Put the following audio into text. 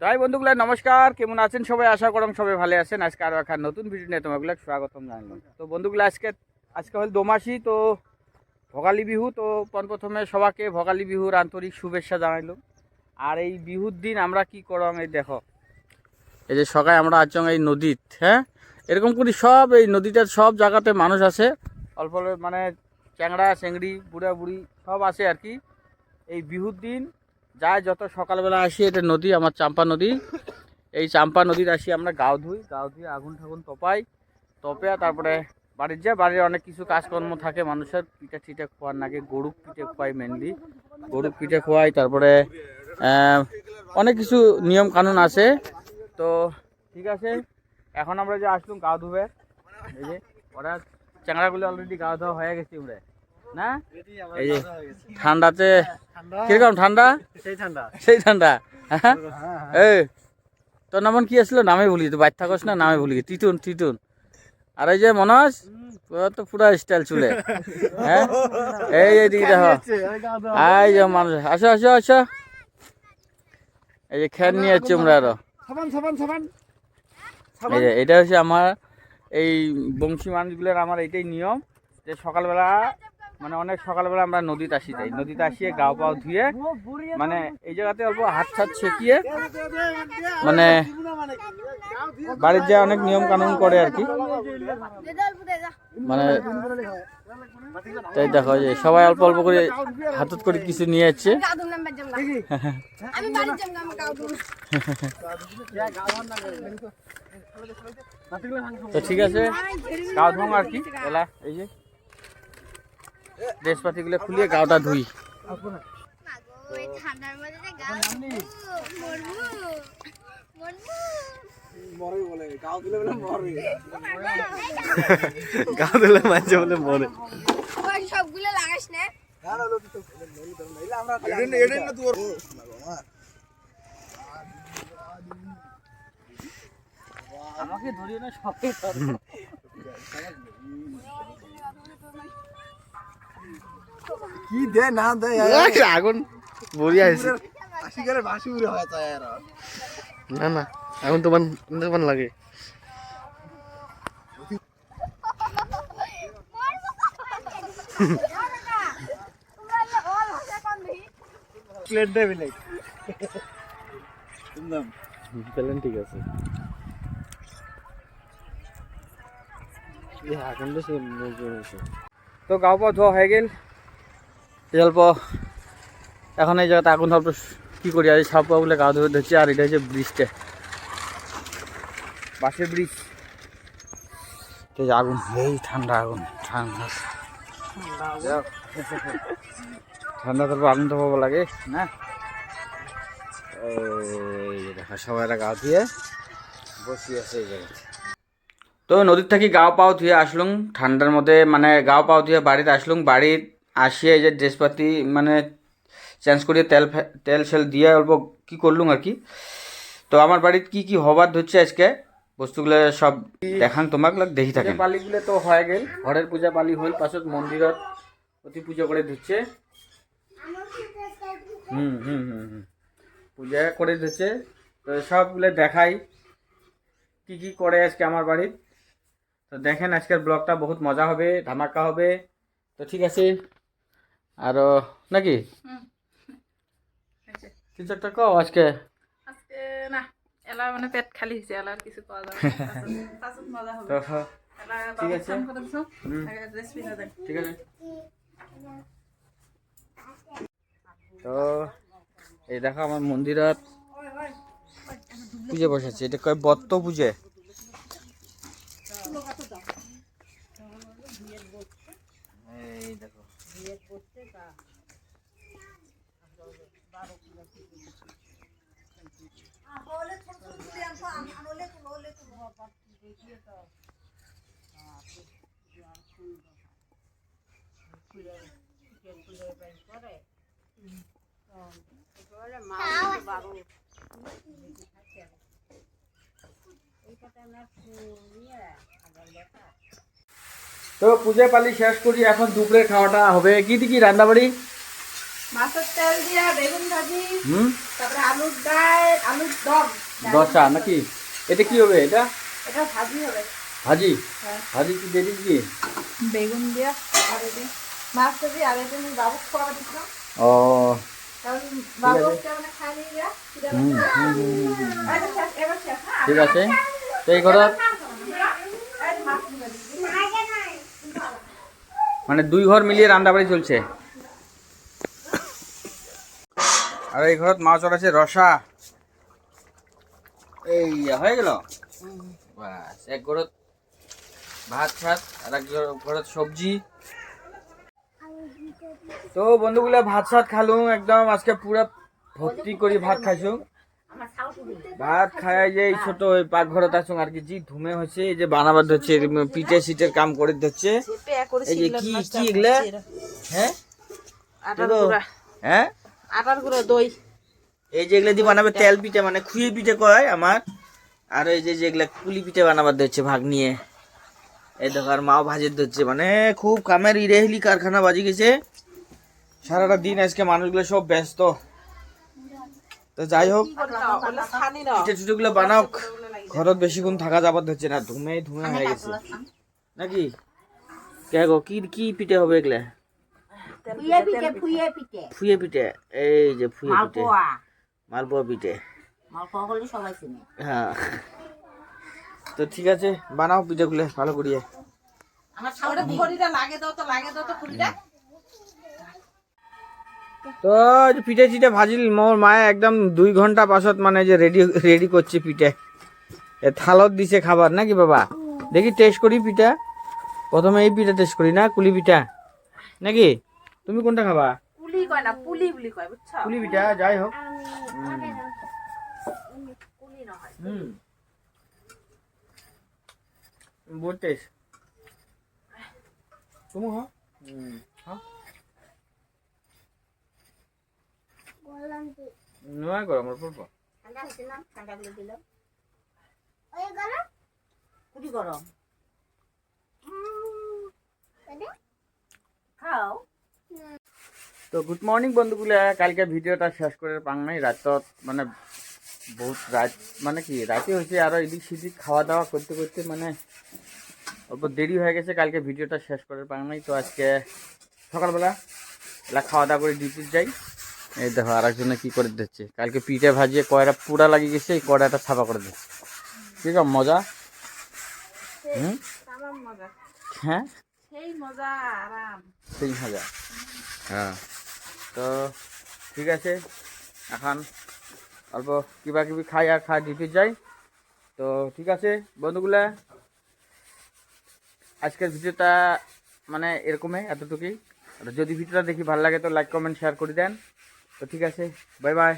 তাই বন্ধুগুলা, নমস্কার। কেমন আছেন সবাই? আশা করম সবাই ভালো আছেন। আজকে আরও একটা নতুন ভিডিও নিয়ে তোমাগুলো স্বাগতম জানালাম। তো বন্ধুগুলো, আজকে আজকে হল দোমাসি, তো ভোগালী বিহু। তো প্রথমে সবাইকে ভোগালী বিহুর আন্তরিক শুভেচ্ছা জানাইলাম আর এই বিহুর দিন আমরা কি করম এই দেখো। এই যে সকালে আমরা আজং এই নদীত হ্যাঁ? এরকম করে সব এই নদীটার সব জায়গাতে মানুষ আছে অল্প মানে চ্যাংড়া চেংড়ি বুড়া বুড়ি সব আছে আর কি। এই বিহুর দিন যায় যত সকালবেলা আসি, এটা নদী, আমার চাম্পা নদী। এই চাম্পা নদীর আসি আমরা গাও ধুই গাও ধুয়ে আগুন ঠাগুন তপাই। তপে তারপরে বাড়ির যায় বাড়ির অনেক কিছু কাজকর্ম থাকে মানুষের, পিঠা টিঠা খোয়ার নাকি গরু পিঠে খোয়াই মেনলি গরু পিঠে খোয়াই, তারপরে অনেক কিছু নিয়ম কানুন আছে। তো ঠিক আছে, এখন আমরা যে আসলাম গা ধুবে এই যে, ওরা চ্যাংড়াগুলো অলরেডি গা ধোয়া হয়ে গেছি আমরা না? এই যে ঠান্ডাতে কীরকম ঠান্ডা? সেই ঠান্ডা। সেই ঠান্ডা। হ্যাঁ এই তোর নাম কি আসলো? নামে ভুলি তো বাইর থাকস না নামে ভুলি। টিটুন টিটুন। আর এই যে মনোজ তোর তো পুরা স্টাইল চুলে। হ্যাঁ? এই এইদিকে দেখো। এই যে মানুষ আসো আসো আসো। এই যে খেয়াল নিয়ে যাচ্ছি আমরা আরও। এই যে এটা হচ্ছে আমার এই বংশী মানুষগুলোর আমার এইটাই নিয়ম যে সকালবেলা মানে অনেক সকালবেলা আমরা নদীতে আসি যাই। নদীতে আসিয়ে গাও পাও ধুয়ে মানে এই জায়গাতে অল্প হাত ছাত ছেকিয়ে মানে বাড়ির যে অনেক নিয়ম কানুন করে আর কি। মানে তাই দেখো যে সবাই অল্প অল্প করে হাতত করে কিছু নিয়ে যাচ্ছে। তো ঠিক আছে, গাও ধুম আর কি, এলা, এই যে। ড্রেসপাতিগুলো খুলিয়ে গাওটা ধুই। ওই ঠান্ডার মধ্যে যে গা মরবো মরবো বলে গাও দিলে বলে মরে গাও দিলে মাঝে বলে মরে। সবগুলো লাগাস না আমাকে ধরিয়ে না সবাই কি দে না দে আগুন বড়িয়া আছে আশি করে বাসি উড়ে হয় তাই আর না না এখন তোমার তোমার লাগে প্লেট দে বিলে একদম প্যালেন ঠিক আছে এই আগুনটা সে মজা হয়েছে তো গাও পা ধোয়া হয়ে গেল। এই অল্প এখন এই জায়গাতে আগুন অল্প কি করি আর সব পাগুলো গা ধুয়ে ধরছে, আর এটা হচ্ছে ব্রিজটা। বাসের ব্রিজ। আগুন, এই ঠান্ডা আগুন, ঠান্ডা। ঠান্ডা তারপর আগুন তো পাবো লাগে, না? দেখা, সবাই গা ধুয়ে বসি আছে এই জায়গায় তো নদীর থেকে গাও পাও ধুয়ে আসলুম ঠান্ডার মধ্যে মানে গাও পাও ধুয়ে বাড়িতে আসলুম বাড়ির আসিয়ে যে ড্রেসপাতি মানে চেঞ্জ করিয়ে তেল তেল সেল দিয়ে অল্প কী করলুম আর কি। তো আমার বাড়িতে কি কি হবার ধরছে আজকে, বস্তুগুলো সব দেখান তোমাক দেখি থাকে পালিগুলো তো হয়ে গেল, ঘরের পূজা পালি হল পাছত মন্দিরত অতি পূজা করে ধরছে। হুম হুম হুম হুম, পূজা করে ধরছে। তো সবগুলো দেখাই, কি কি করে আজকে আমার বাড়ির তো দেখেন আজকের ব্লগটা বহুত মজা হবে ধামাকা হবে তো ঠিক আছে আরও নাকি তিন চারটা কও আজকে আজকে না এলা মানে পেট খালি হয়েছে এলা আর কিছু পাওয়া যাবে না। পাছত- পাছত মজা হবে ঠিক আছে। ঠিক তো এই দেখো আমার মন্দিরত পুজো বসাচ্ছে এটা কয় বত্ত পুজে তো পূজা পালি শেষ করি এখন দুপুরের খাওয়াটা হবে। কি কি রান্না বাড়ি মাছের তেল দিয়া বেগুন ভাজি হুম? তারপরে আলুর ডাল আলুর দম। দশা নাকি? এটা কি হবে? এটা? এটা ভাজি হবে। ভাজি? হ্যাঁ। ভাজি কি দিবি বেগুন দিয়া আর এই যে মাছটা দিয়ে আর এটা আমি বাবু খাওয়া দিচ্ছিলাম ও। এই? ঠিক আছে। এই ঘৰত এই মাছ। মানে দুই ঘর মিলিয়ে রান্দাবাড়ি চলছে। আর এই ঘৰত মাছ আছে রসা। এই হয়ে গেল? বাস এক ঘৰত ভাত ফাত আর এক ঘৰত সবজি। তো বন্ধুগুলা ভাত সাত খালু একদম। আজকে পুরা ভর্তি করে ভাত খাইছো। ভাত খাই যে এই ছোট ওই পাকঘরত আছো আর কি জি ধুমে হচ্ছে এই যে বানাবার ধরছে পিঠে সিটের কাম করে ধরছে। এই যে কি কি এগুলা? হ্যাঁ? হ্যাঁ? আটার গুঁড়া দই। এই যে এগুলা দিয়ে বানাবে তেল পিঠে মানে খুঁয়ে পিঠে কয় আমার। আর এই যে যেগুলা কুলি পিঠে বানাবার ধরছে ভাগ নিয়ে। এই দেখো আর মাও ভাজের ধরছে মানে খুব কামের ইরেহলি কারখানা বাজি গেছে। সারাটা দিন আজকে মানুষগুলো সব ব্যস্ত। তো যাই হোক পিঠে টুটে গুলো বানাও ঘরত বেশিক্ষণ থাকা যাবার ধরছে না ধুমে ধুমে হয়ে গেছে। নাকি? কে গো কি কি পিঠে হবে এগুলা? ফুয়ে পিঠে এই যে ফুয়ে পিঠে। মালপোয়া পিঠে। মালপোয়া করলে সবাই চিনে। হ্যাঁ। তো ঠিক আছে বানাও পিঠেগুলো ভালো করিয়ে। আমার সামনে খড়িটা লাগে দাও তো লাগে দাও তো খড়িটা। তো পিঠে চিঠে ভাজিল মোর মায়ে একদম দুই ঘণ্টা পাছত মানে যে রেডি রেডি করছে পিঠে। এ থালত দিছে খাবার নাকি বাবা? দেখি টেস্ট করি পিঠা। প্রথমে এই পিঠা টেস্ট করি না কুলি পিঠা। নাকি? তুমি কোনটা খাবা? পুলি কয় না পুলি বুলি কয় বুঝছ? কুলি পিঠা যাই হোক। হুম বহুত টেস্ট তুমি হ্যাঁ হ্যাঁ নয় গরম অল্প অল্প ঠান্ডা হচ্ছে না ঠান্ডা করে দিলাম ওই গরম পুরি গরম খাও তো গুড মর্নিং বন্ধুগুলা কালকে ভিডিওটা শেষ করে পাং নাই রাত মানে বহুত রাত মানে কি রাতে হয়েছে আরও এদিক সেদিক খাওয়া দাওয়া করতে করতে মানে অল্প দেরি হয়ে গেছে কালকে ভিডিওটা শেষ করে পাং নাই তো আজকে সকালবেলা এলা খাওয়া দাওয়া করে ডিউটি যাই। এই দেখো আর একজনে কি করে দিচ্ছে কালকে পিঠে ভাজিয়ে কয়টা পুরা লাগিয়ে গেছে এই কয়টা ছাপা করে দিচ্ছে। ঠিক আছে মজা? হুম? মজা। হ্যাঁ? সেই মজা আরাম। তিন হাজার হ্যাঁ। তো ঠিক আছে, এখন অল্প কিবা কিবি খাই আর খাই ডিউটি যাই। তো ঠিক আছে, বন্ধুগুলা, আজকের ভিডিওটা মানে এরকমই, এতটুকুই। আর যদি ভিডিওটা দেখি ভালো লাগে, তো লাইক কমেন্ট শেয়ার করে দেন। তো ঠিক আছে বাই বাই